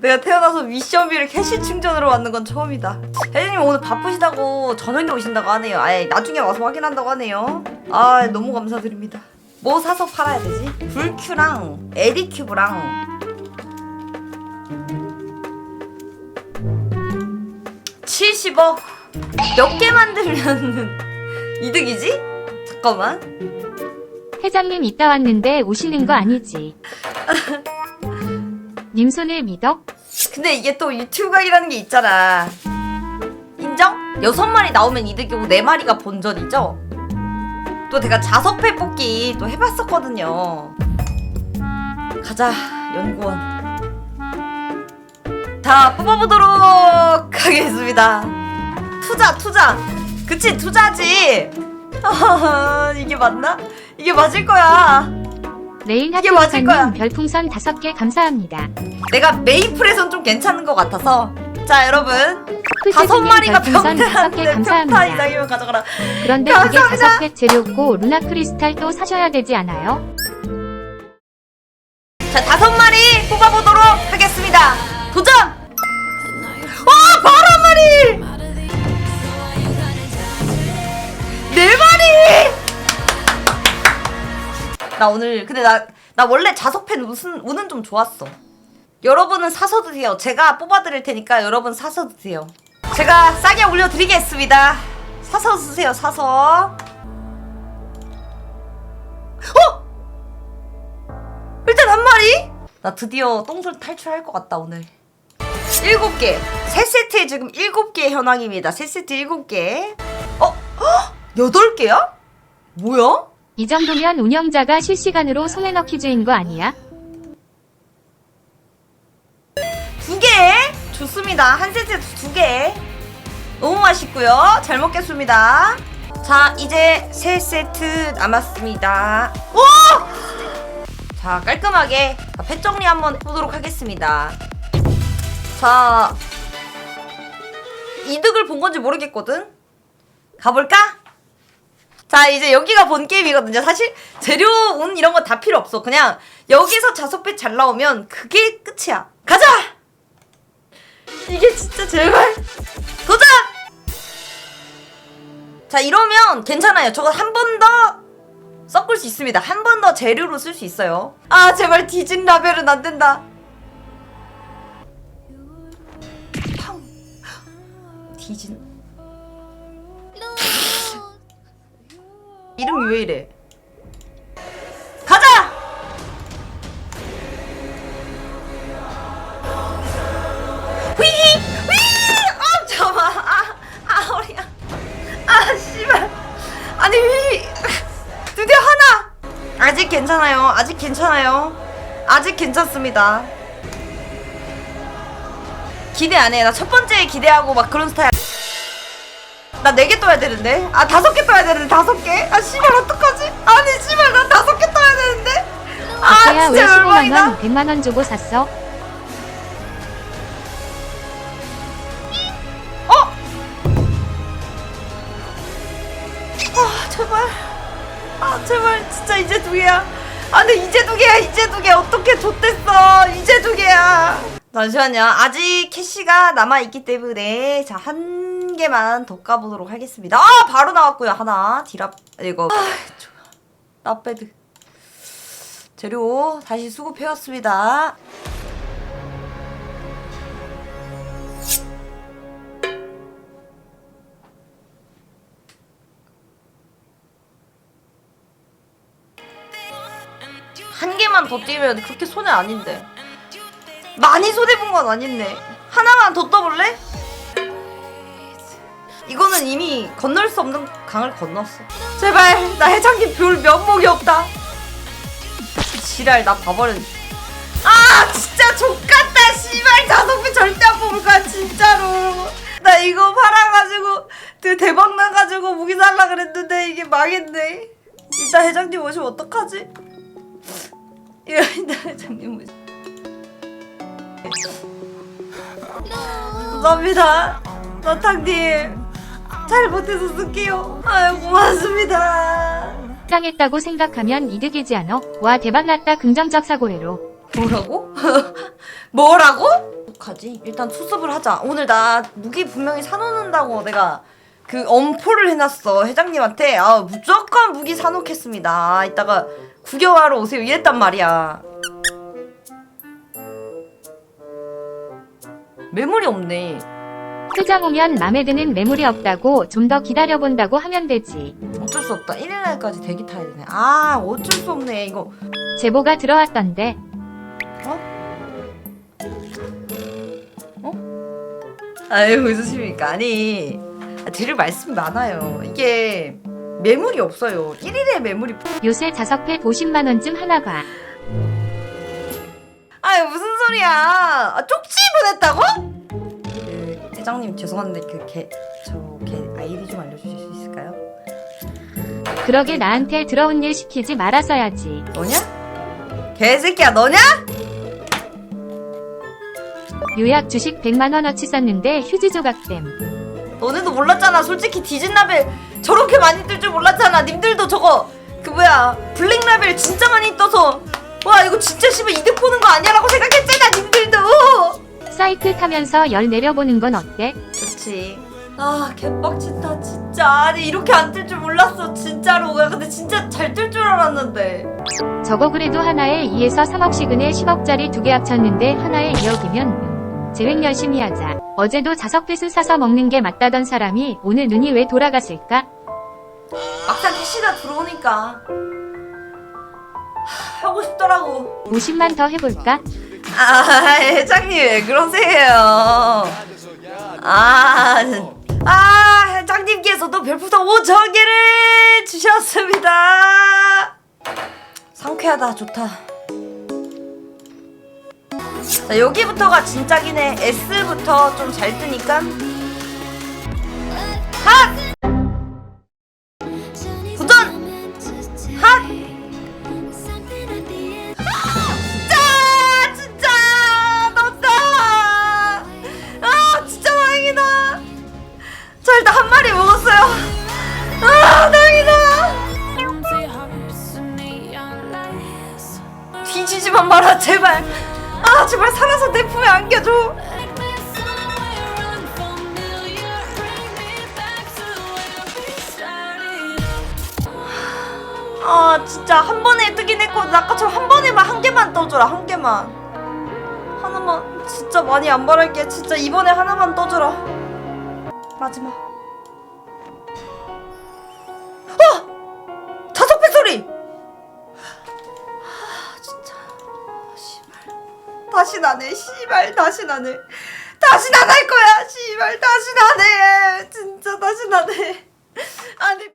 내가 태어나서 미션비를 캐시 충전으로 받는 건 처음이다. 혜진님 오늘 바쁘시다고 저녁에 오신다고 하네요. 아예 나중에 와서 확인한다고 하네요. 아 너무 감사드립니다. 뭐 사서 팔아야 되지? 불큐랑 에디큐브랑 70억 몇 개 만들면 이득이지? 잠깐만. 회장님 이따 왔는데 오시는 거 아니지? 님 손을 믿어? 근데 이게 또 유튜브 각이라는 게 있잖아. 인정? 여섯 마리 나오면 이득이고 네 마리가 본전이죠? 또 내가 자석패 뽑기 또 해봤었거든요. 가자, 연구원. 다 뽑아보도록 하겠습니다. 투자, 투자. 그치, 투자지. 이게 맞나? 이게 맞을 거야. 레인 맞을 거야. 별풍선 다섯 개 감사합니다. 내가 메이플에선 좀 괜찮은 것 같아서. 자, 여러분. 다섯 마리가 병태한데 감사합니다. 이상이면 가져가라. 그런데 그게. 다섯 개 재료고 루나 크리스탈 또 사셔야 되지 않아요? 자 다섯 마리 뽑아보도록 하겠습니다. 도전! 와 바로 한 마리! 네 마리! 나 오늘 근데 나 나 원래 자석펜 우는 좀 좋았어. 여러분은 사서 드세요. 제가 뽑아드릴 테니까 여러분 사서 드세요. 제가 싸게 올려드리겠습니다. 사서 드세요. 사서. 어? 일단 한 마리? 나 드디어 똥솔 탈출할 것 같다 오늘. 일곱 개. 세 세트에 지금 일곱 개 현황입니다. 세 세트 일곱 개. 어? 헉! 여덟 개야? 뭐야? 이 정도면 운영자가 실시간으로 손에 넣기 주인 거 아니야? 좋습니다. 한 세트 두 개. 너무 맛있고요. 잘 먹겠습니다. 자, 이제 세 세트 남았습니다. 오! 자, 깔끔하게 펫 정리 한번 해보도록 하겠습니다. 자, 이득을 본 건지 모르겠거든? 가볼까? 자, 이제 여기가 본 게임이거든요. 사실 재료 운 이런 거 다 필요 없어. 그냥 여기서 자석배 잘 나오면 그게 끝이야. 가자! 이게 진짜 제발 도전! 자 이러면 괜찮아요. 저거 한 번 더 섞을 수 있습니다. 한 번 더 재료로 쓸 수 있어요. 아 제발 디진 라벨은 안 된다. 팡. 디진. 이름이 왜 이래? 아직 괜찮아요. 아직 괜찮아요. 아직 괜찮습니다. 기대 안 해. 나 첫 번째에 기대하고 막 그런 스타일. 나 네 개 떠야 되는데. 아, 다섯 개 떠야 되는데, 다섯 개? 아, 씨발, 어떡하지? 아니, 씨발, 난 다섯 개 떠야 되는데? 아, 진짜 15만 열받이다. 원, 100만 원 주고 샀어? 어? 진짜 이제 두 개야? 아 근데 이제 두 개야 이제 두 개 어떻게 좆됐어? 이제 두 개야. 잠시만요. 아직 캐시가 남아있기 때문에 자 한 개만 더 까보도록 하겠습니다. 아 바로 나왔고요. 하나 디랍 이거. 아 좋아. 나빼드. 재료 다시 수급해왔습니다 더 뛰면 그렇게 손해 아닌데. 많이 손해 본 건 아닌데. 하나만 더 떠볼래? 이거는 이미 건널 수 없는 강을 건넜어. 제발 나 회장님 별 면목이 없다. 지랄 나 봐버려 아 진짜 족같다 씨발. 자석비 절대 안 뽑을 거야 진짜로. 나 이거 팔아가지고 그 대박 나가지고 무기 살라 그랬는데 이게 망했네. 이따 회장님 오시면 어떡하지? 이따 회장님 오시면 감사합니다 너탕님 잘못해서 쓸게요 아유 고맙습니다 땅했다고 생각하면 이득이지 않어? 와 대박났다 긍정적 사고래로 뭐라고? 뭐라고? 어떡하지? 일단 수습을 하자. 오늘 나 무기 분명히 사놓는다고 내가 그 엄포를 해놨어 회장님한테. 아 무조건 무기 사놓겠습니다. 아, 이따가 구경하러 오세요 이랬단 말이야. 매물이 없네. 회장 오면 맘에 드는 매물이 없다고 좀 더 기다려본다고 하면 되지. 어쩔 수 없다. 1일날까지 대기 타야 되네. 아 어쩔 수 없네 이거. 제보가 들어왔던데 아유 웃으십니까? 아니 드릴 말씀이 많아요. 이게 매물이 없어요. 1일에 매물이 요새 자석패 50만 원쯤 하나 봐. 아유 무슨 소리야? 아, 쪽지 보냈다고? 그 회장님 죄송한데 그걔저걔 아이디 좀 알려주실 수 있을까요? 그러게 나한테 들어온 일 시키지 말았어야지. 너냐? 개새끼야 너냐? 요약 주식 100만 원어치 썼는데 휴지 조각됨. 너네도 몰랐잖아. 솔직히 디진라벨 저렇게 많이 뜰 줄 몰랐잖아. 님들도 저거 그 뭐야 블랙라벨 진짜 많이 떠서 와 이거 진짜 씨발 이득 보는 거 아니야 라고 생각했잖아. 님들도. 사이클 타면서 열 내려보는 건 어때? 좋지. 아 개빡친다 진짜. 아니 이렇게 안 뜰 줄 몰랐어 진짜로. 야 근데 진짜 잘 뜰 줄 알았는데. 저거 그래도 하나에 2에서 3억 시근에 10억짜리 두 개 합쳤는데 하나에 2억이면 재획 열심히 하자. 어제도 자석패스 사서 먹는 게 맞다던 사람이 오늘 눈이 왜 돌아갔을까? 막상 캐시가 들어오니까 하, 하고 싶더라고. 50만 더 해볼까? 아, 회장님 왜 그러세요? 아, 아, 회장님께서도 별풍선 5천 개를 주셨습니다. 상쾌하다, 좋다. 자, 여기부터가 진짜긴 해. S부터 좀 잘 뜨니까. 핫! 도전! 핫! 진짜 진짜 넣었다 아 진짜 다행이다 저 일단 한 마리 먹었어요 아 다행이다 뒤지지만 마라 제발 아 제발 살아서 내 품에 안겨줘. 아 진짜 한 번에 뜨긴 했거든. 아까처럼 한 번에만 한 개만 떠줘라 한 개만. 하나만 진짜 많이 안 바랄게. 진짜 이번에 하나만 떠줘라. 마지막 다시 나네. 씨발 다시 나네. 다시 나갈 거야. 씨발 다시 나네. 진짜 다시 나네. 아니